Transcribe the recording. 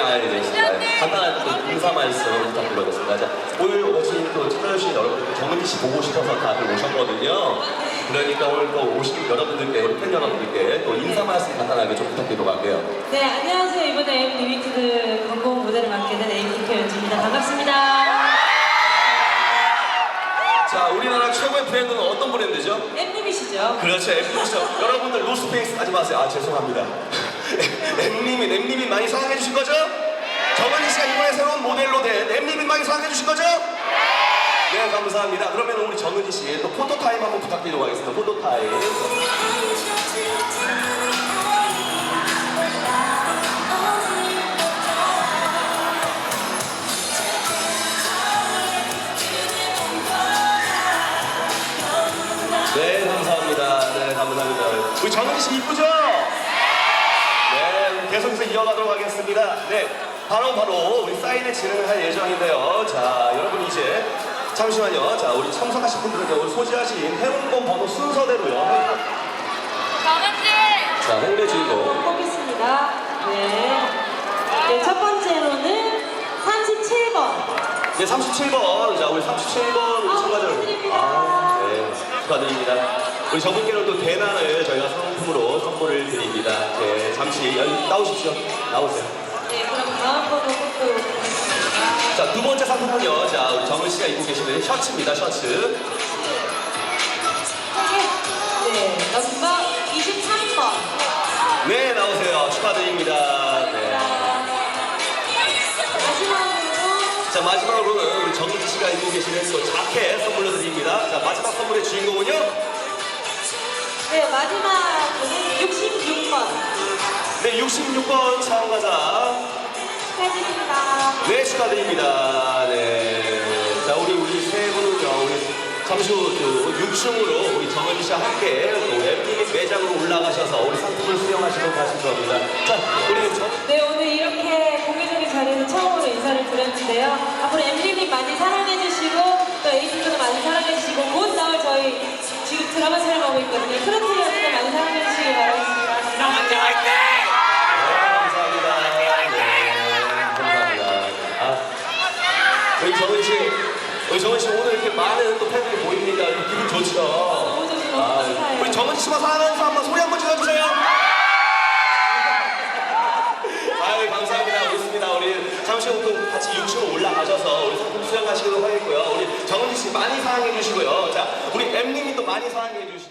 간단한 또 인사 말씀 부탁드리겠습니다. 자, 오늘 오신 또 찾아주신 여러분들 정은지 씨 보고 싶어서 다들 오셨거든요. 그러니까 오늘 또 오신 여러분들께 우리 팬 여러분들께 또 인사 말씀 간단하게 좀 부탁드리도록 할게요. 네, 안녕하세요. 이번에 M 리미티드 광고 무대를 맡게 된 에이티표 연지입니다. 반갑습니다. 자, 우리나라 최고의 브랜드는 어떤 브랜드죠? M 리미시죠? 그렇죠, 엠님이죠. 여러분들 로스페이스 하지 마세요. 아, 죄송합니다. 엠님이, 엠님이 많이 사랑해 주실 거죠? 정은희 씨가 이번에 새로운 모델로 된 엠님이 많이 사랑해 주실 거죠? 네, 감사합니다. 그러면 우리 정은지 씨또 포토 타임 한번 부탁드리도록 하겠습니다. 포토 타임. 네, 감사합니다. 네, 감사합니다. 우리 정은지 씨 이쁘죠? 네, 계속해서 이어가도록 하겠습니다. 네, 바로 바로 우리 사인회 진행할 예정인데요. 자, 여러분 이제 잠시만요. 자, 우리 참석하신 분들은요, 우리 소지하신 회원권 번호 순서대로요. 자, 행배 주인공. 뽑겠습니다. 네. 네, 첫 번째로는 37번. 네, 37번. 자, 우리 37번 우리 아, 참가자. 아, 네, 축하드립니다. 우리 저분께는 또 대난을 저희가 상품으로 선물을 드립니다. 네, 잠시 여기 나오십시오. 나오세요. 네, 그럼 다음 번호 뽑도록. 자, 두 번째 상품은요. 자, 우리 정은 씨가 입고 계시는 셔츠입니다. 셔츠. 네, 넘버 23번. 네, 나오세요. 축하드립니다. 네. 마지막으로 자, 마지막으로는 우리 정은 씨가 입고 계시는 또 자켓 선물로 드립니다. 자, 마지막 선물의 주인공은요. 네, 마지막으로는 66번. 네, 66번 참가자. 축하드립니다. 네, 축하드립니다. 네. 자, 우리, 우리 세 분은요, 우리 잠시 후 그 6층으로 우리 정은지 씨와 함께 또 웹리믹 매장으로 올라가셔서 우리 상품을 수령하시고 가실 겁니다. 자, 우리 정, 네, 오늘 이렇게 공개적인 자리에서 처음으로 인사를 드렸는데요. 앞으로 엠리님 많이 사랑해주시고, 또 에이티도 많이 사랑해주시고, 곧 나올 저희 지금 드라마 촬영 하고 있거든요. 트로트리어도 많이 사랑해 주시기 바라겠습니다. 감사합니다. 네, 감사합니다. 네, 감사합니다. 아, 우리 정은 씨, 우리 정은 씨 오늘 이렇게 많은 또 팬들이 보이니까 또 기분 좋죠? 너무 좋죠. 아, 감사해요. 우리 정은 씨만 사랑하는 사람 한번 소리 한번 질러주세요. 아유, 감사합니다. 좋습니다. 우리 잠시 후 또 같이 6층으로 올라가셔서 우리 상품 수령하시도록 하겠고요. 우리 정은 씨 많이 사랑해 주시고요. 자, 우리 엠님이 또 많이 사랑해 주시고.